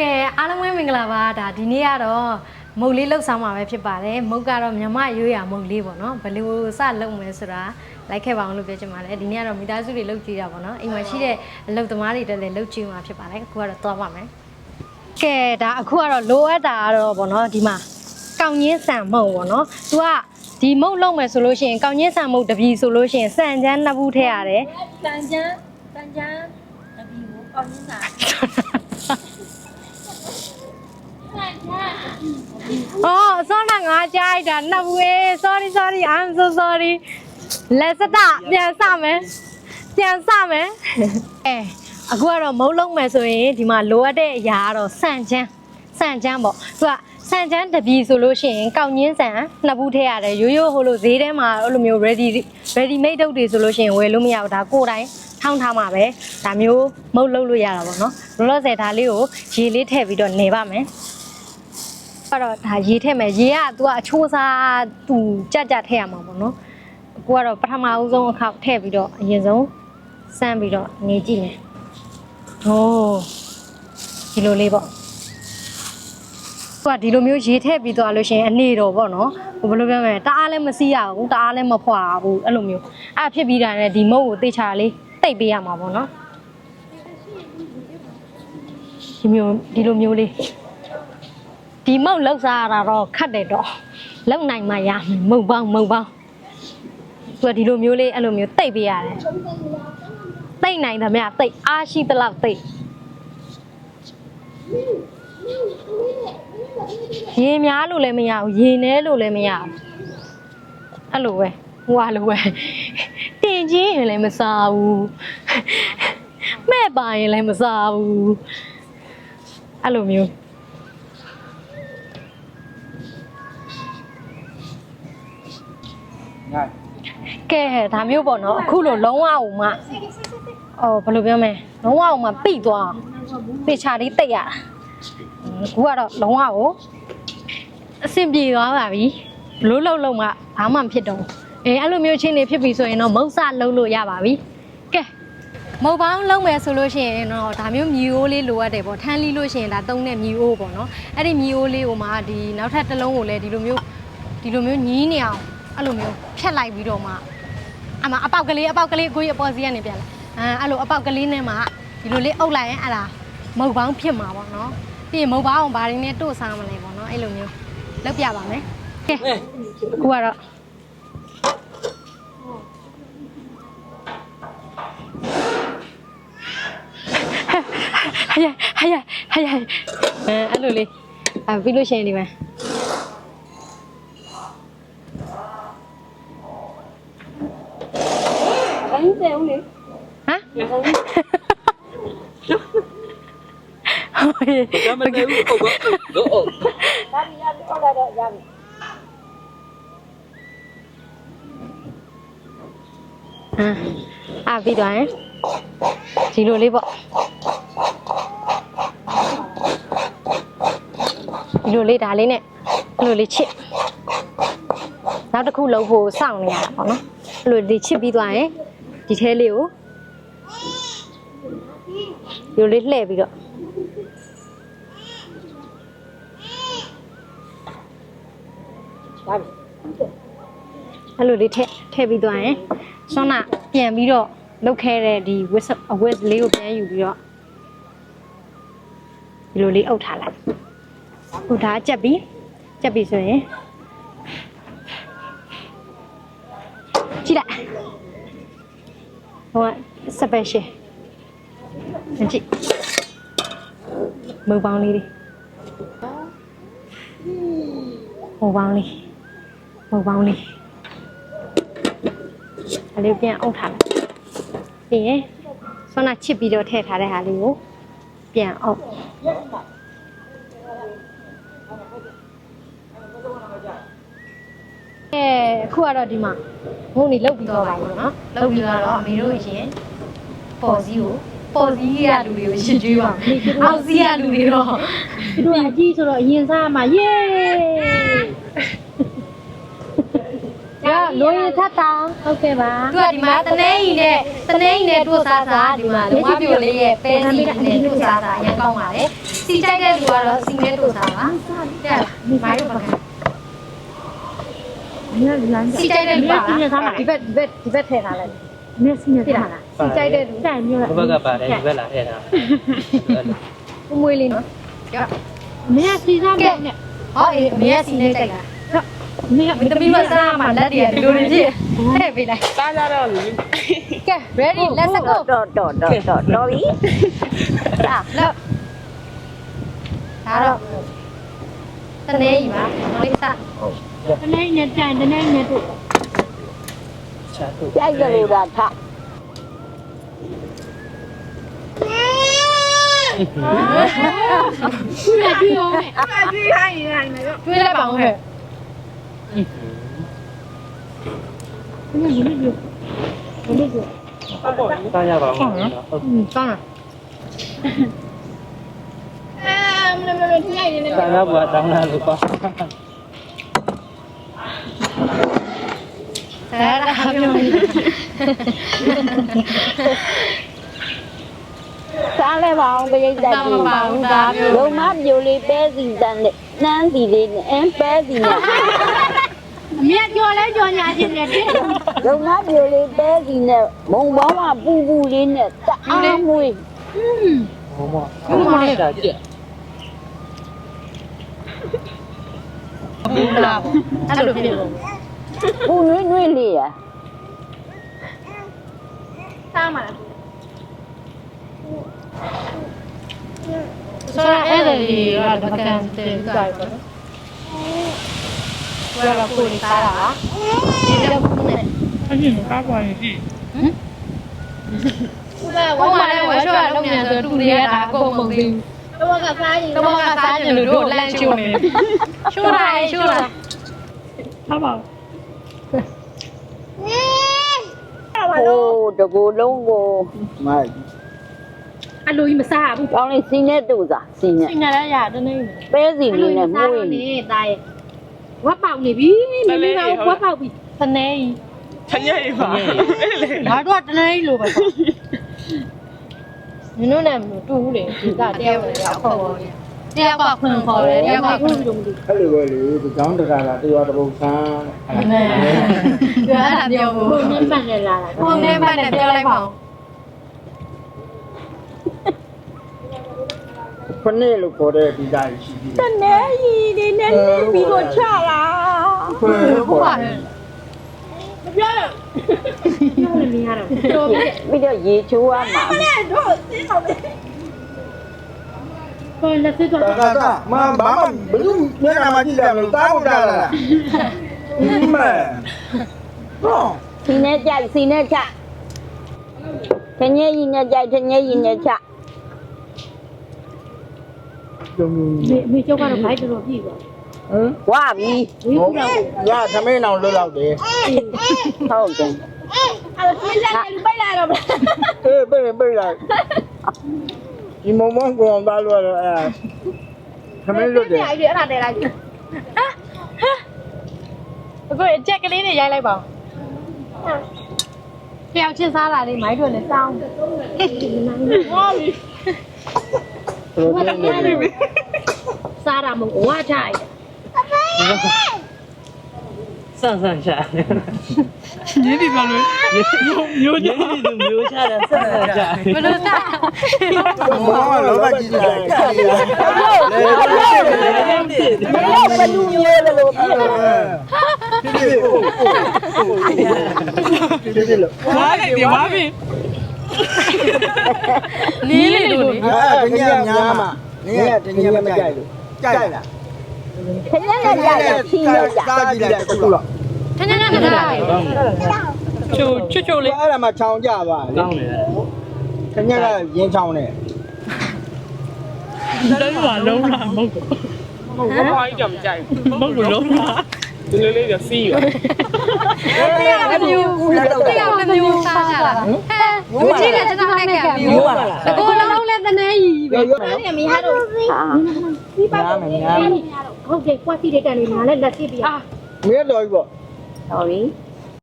ကဲအားလုံးပဲမင်္ဂလာပါဒါဒီနေ့ကတော့မုတ်လေးလှုပ်ဆောင်မှာပဲဖြစ်ပါတယ်မုတ်ကတော့မြမရိုးရာမုတ်လေးပေါ့နော်ဘယ်လိုစလုပ်မယ်ဆိုတာလိုက်ခဲ့ပါအောင်လို့ပြောချင်ပါတယ်ဒီနေ့ကတော့မိသားစုတွေလှုပ်ကြည့်တာပေါ့နော်အိမ်မှာရှိတဲ့အလုပ်သမားတွေတက်လည်းလှုပ်ကြည့်မှာဖြစ်ပါတယ်အခုကတော့သွားပါမယ်ကဲဒါအခုကတော့လိုအပ်တာကတော့ပေါ့နော်ဒီမှာကောင်းချင်းဆန်မုတ်ပေါ့နော်သူကဒီမုတ်လုံးမယ်ဆိုလို့ရှိရင်ကောင်းချင်းဆန်မုတ်တစ်ပြီဆိုလို့ရှိရင်စံချမ်းနှစ်ဘူးထည့်ရတယ်တန်ချမ်းတန်ချမ်းတပီကိုပေါင်းရင်းတာတန်ချမ်း Oh, sorry ငါကြားလိုက်တာနှစ်ဘူးအေး sorry sorry I'm so sorry လက်စတပြန်စမယ်ပြန်စမယ်အဲအခုကတော့မုံလုံးမယ်ဆိုရင်ဒီမှာလိုအပ်တဲ့အရာကတော့စံချမ်းစံချမ်းပေါ့သူကစံချမ်းတစ်ပြီဆိုလို့ရှိရင်ကောက်ညင်းဆန်နှစ်ဘူးထည့်ရတယ်ရိုးရိုးဟိုလိုဈေးထဲမှာအဲ့လိုမျိုး ready ready made တုပ်တွေဆိုလို့ရှိရင်ဝယ်လို့မရဘူးဒါကိုယ်တိုင်ထောင်းထားမှာပဲဒါမျိုးမုတ်လုပ်လို့ရတာပေါ့နော်လောလောဆယ်ဒါလေးကိုရေလေးထည့်ပြီးတော့နေပါမယ် ကတော့ဒါရေးထည့်မယ်ရေးက तू ကအချိုးစား तू ကြက်ကြက်ထည့်ရမှာပေါ့နော်ကိုကတော့ပထမဦးဆုံးအခောက်ထည့်ပြီးတော့အရင်ဆုံးစမ်းပြီးတော့နေကြည့်မယ်ဟိုးဒီလိုလေးပေါ့ကိုကဒီလိုမျိုးရေးထည့်ပြီးသွားလို့ရှိရင်အနေတော့ပေါ့နော်ဟိုဘယ်လိုပြောမလဲတအားလည်းမစီးရဘူးတအားလည်းမဖွာဘူးအဲ့လိုမျိုးအဲ့ဖြစ်ပြီးတာနဲ့ဒီမုတ်ကိုတေချာလေးတိတ်ပေးရမှာပေါ့နော်ဒီမျိုးဒီလိုမျိုးလေး ဒီမုတ်လောက်စားရတာတော့ခတ်တယ်တော့လောက်နိုင်မှရမယ်မုတ်ပေါင်းမုတ်ပေါင်းသူကဒီလိုမျိုးလေးအဲ့လိုမျိုးတိတ်ပေးရတယ်တိတ်နိုင်သမျှတိတ်အားရှိသလောက်တိတ်ရေများလို့လည်းမရဘူးရေနဲလို့လည်းမရဘူးအဲ့လိုပဲဟိုဟာလိုပဲတင်ချင်းရင်လည်းမစားဘူးမဲ့ပါရင်လည်းမစားဘူးအဲ့လိုမျိုး ကဲဒါမျိုးပေါ့နော်အခုလိုလုံးဝအောင်မှအော်ဘယ်လိုပြောမလဲလုံးဝအောင်မှပိသွားအောင်ပေချာလေးတိတ်ရတာအခုကတော့လုံးဝကိုအဆင်ပြေသွားပါပြီဘလို့လုံးလုံးမှဘာမှမဖြစ်တော့ဘူးအဲအဲ့လိုမျိုးချင်းနေဖြစ်ပြီဆိုရင်တော့မုတ်စလုံးလို့ရပါပြီကဲမုတ်ပေါင်းလုံးမယ်ဆိုလို့ရှိရင်တော့ဒါမျိုးမြီအိုးလေးလိုအပ်တယ်ပေါ့ထန်းလီလို့ရှိရင်ဒါသုံးတဲ့မြီအိုးပေါ့နော်အဲ့ဒီမြီအိုးလေးကိုမှဒီနောက်ထပ်တစ်လုံးကိုလည်းဒီလိုမျိုးဒီလိုမျိုးညီးနေအောင်အဲ့လိုမျိုးဖြတ်လိုက်ပြီးတော့မှ အမအပေါက်ကလေးအပေါက်ကလေးကိုကြီးအပေါ်စီကနေပြန်လာအဲအဲ့လိုအပေါက်ကလေးနဲ့မှဒီလိုလေးအုပ်လိုက်ရင်အဲ့ဒါမုတ်ပေါင်းဖြစ်မှာပေါ့နော်ပြီးရင်မုတ်ပေါင်းအောင်ဘာရင်းနဲ့တို့စားမလဲပေါ့နော်အဲ့လိုမျိုးလောက်ပြပါမယ်ကဲအခုကတော့ဟယဟယဟယအဲအဲ့လိုလေးအဲပြီးလို့ရှိရင်ဒီမှာ ဘန်းတယ်ဦးလေဟမ်ဟုတ်ရဲ့ Ya me tengo un poco. No. ဒါပြီးရတော့လာတော့ရပြီဟမ်အာပြီးသွားရင်ဒီလိုလေးပေါ့ဒီလိုလေးဒါလေးနဲ့ဒီလိုလေးချစ် နောက်တစ်ခုလုံးဖို့စောင့်နေရတာပေါ့နော်အဲ့လိုလေးချစ်ပြီးသွားရင်ဒီထဲလေးကိုဒီလိုလေးလှည့်ပြီးတော့အဲ့လိုလေးထည့်ထည့်ပြီးသွားရင်ဆွမ်းနာပြန်ပြီးတော့လုတ်ခဲတဲ့ဒီဝစ်အဝစ်လေးကိုပြန်ယူပြီးတော့ဒီလိုလေးအုပ်ထားလိုက်အုပ်ထားကြက်ပြီးကြက်ပြီးဆိုရင်ကြည့်လိုက် ဟိုက special ကြည့်မုံပေါင်းလေးတွေမုံပေါင်းလေးမုံပေါင်းလေးဒါလေးပြန်အုပ်ထားလိုက်ပြီးရင်ဆွမ်းနာချစ်ပြီးတော့ထည့်ထားတဲ့ဟာလေးကိုပြန်အုပ် အဲအခုကတော့ဒီမှာငုံနေလောက်ပြီးတော့ပါဘူးနော်လောက်ပြီးတော့အမေတို့ရှင်ပေါ်စည်းကိုပေါ်စည်းရလူတွေကိုရှင်းကျွေးပါမယ်အောက်စည်းရလူတွေတော့သူတို့အကြီးဆိုတော့အရင်စားမှာယေးရလိုရင်ထပ်တောင်းဟုတ်ကဲ့ပါသူကဒီမှာတနေကြီးနဲ့တနေကြီးနဲ့တို့စားစားဒီမှာလုံးဝပြိုလေးရဲ့ပဲစီနဲ့တို့စားစားအရင်ကောင်းပါလေစီကြိုက်တဲ့လူကတော့စီနဲ့တို့စားပါတဲ့မိုင်းတို့ပါ ကစီကြိုက်တဲ့လူပါလားဒီဘက်ဒီဘက်ဒီဘက်ထည့်ထားလိုက်မျက်စိနဲ့ပြတာလားစီကြိုက်တဲ့လူတိုင်မျိုးဘက်ကပါတယ်ဒီဘက်လာထည့်တာမွေးလေးနော်မင်းစီစားမဲ့နဲ့ဟောအေးမင်းစီနဲ့ကြိုက်တာမင်းမင်းသမီးမစားမှလက်တည်းဒီလိုနေကြည့်ထည့်ပေးလိုက်စားကြတော့လေကဲ ready let's go တော့တော့တော့တော့တော့ပြီလာလောက်ဒါတော့ တနေကြီးပါလေးစားတနေ့နဲ့တိုင်တနေ့နဲ့တို့ချာတူကြိုက်ကြလို့တာထတွေ့ရတွေ့ရောနဲ့တွေးလိုက်ပါဦးဟဲ့ဘယ်လိုလဲဘယ်လိုလဲစားရပါဦးနော်ဟုတ် อืมကောင်းလားစားရပါတောင်းလာလို့ပါအဲဒါပြောနေစားလဲပါအောင်ပြိတ္တတာကြီးမပါဘူးဒါပြောလုံးမပြိုလေးပဲစီတန်းနဲ့နှမ်းစီလေးနဲ့အင်းပဲစီနဲ့အမေကြော်လဲကြော်ညာချင်းနဲ့တဲ့လုံးမပြိုလေးပဲစီနဲ့မုံပေါင်းကပူပူလေးနဲ့တအားမွေးဟောမဟောမတာကြက် ဘူးလားအဲ့လိုဖြစ်လို့ပူနွေးနွေးလေးရဆိုတော့အဲ့ဒါလေးကပကံတင်ကြိုက်ပါဝယ်တော့ကိုယ်စားတာဒီတော့ဘူးနဲ့အရင်ကားပွားရင်ရှိဘုံမှာလည်းဝယ်ရှော့လုံးမြန်ဆိုတူရတာအကုန်မသိဘူး တော့ကစားရင်တော့ကစားရင်တို့လမ်းချိုးနေချိုးတာချိုးတာထားပါဟိုတကူလုံးကိုမိုက်အလိုကြီးမစားဘူးကောင်းလေးစီနဲ့တူစားစီနဲ့စိတ်နဲ့လည်းရတနေ့ပဲစီလေးနဲ့မွေးနေတာရဲ့ဝက်ပေါက်နေပြီမင်းမင်းဝက်ပေါက်ပြီတနေကြီးထညက်ရပါလေငါတို့ကတနေ့လိုပဲ နင်တို့နဲ့မတူဘူးလေဒီကတယောက်နဲ့ရောက်ခေါ်တယ်တယောက်ကခွင်ခေါ်တယ်တယောက်ကခွင်လို့မလို့အဲ့လိုပဲလေဒီကြောင်းတကာလာတရားတစ်ပုတ်ဆန်းနေပြောရတာပြောဖို့ဘုံနဲ့ပတ်နေလာတာဘုံနဲ့ပတ်နဲ့ပြောလိုက်ပါဦးခဏလို့ခေါ်တဲ့ဒီသားရှိပြီတနေကြီးဒီနဲ့ပြီးတော့ချလာခွေးဟုတ်ခေါ်ပါတယ်ပြော နေမရတော့တော်ပြီပြီးတော့ရေချိုးရမှာကိုလက်စစ်တော့တကာကမဘာမှဘယ်သူမျက်နှာမှာကြည့်တယ်လို့တားဖို့တားလာဒီမဲဟောစီနဲ့ကြိုက်စီနဲ့ချထင်းကြီးကြီးနဲ့ကြိုက်ထင်းကြီးကြီးနဲ့ချကြုံမေမေကျောက်ကတော့ဘိုက်တော်ပြည့်သွားဟမ် ဝါပြီဝီးကူတော့ရသမင်းအောင်လွတ်လောက်တယ်ဟုတ်တယ်အေးပြေးပြေးလိုက်ဒီမမကောင်သားလို့အဲသမင်းလွတ်တယ်အဲ့ဒီအဲ့ဒါတဲလိုက်အခုအချက်ကလေးနဲ့ရိုက်လိုက်ပါဦးတယောက်ချင်းစားလာနေမိုင်းတို့လည်းတောင်းဆိုတော့နေနေစားတာမဟုတ်ဝါချိုက် ဆန့်ဆန့်ချာရင်းဒီပါလို့မျိုးရင်းဒီလိုမျိုးချတာဆန့်ဆန့်ချာဘယ်လိုစားမောလောဘကြီးတယ်ခါရလေမလို့ဘလူမျိုးလို့ပြောဒီဒီလို့ဝါလိုက်ဒီဝါပြီနီးလေးလို့အဲတညများမှာနင်းကတညမကြိုက်လို့ကြိုက်လား ခင်းနဲ့ကြိုက်စီနဲ့ကြစားကြည့်လိုက်တစ်ခုတော့ထန်းထန်းထန်းထန်းချိုချွတ်ချိုလေးအဲ့ဒါမှချောင်ကြပါလေကောင်းတယ်တညကရင်းချောင်းနဲ့လုံးဝလုံးလာမဟုတ်ဘူးဟုတ်ဘာကြီးကြောင်ကြိုက်မဟုတ်ဘူးလုံးလာဒီလေးလေးကစီးရတယောက်တစ်မျိုးတယောက်တစ်မျိုးစားကြတာဟဲ့လူကြီးကကျွန်တော်နဲ့ကမျိုးပါလားအကိုလုံးလည်းတနေကြီးပဲရောရော ဟာများမယ်များမယ်ဟုတ်တယ်ကွက်စီတဲ့တန်လေးငါလည်းလက်စစ်ပြမင်းတော်ကြီးပေါ့ sorry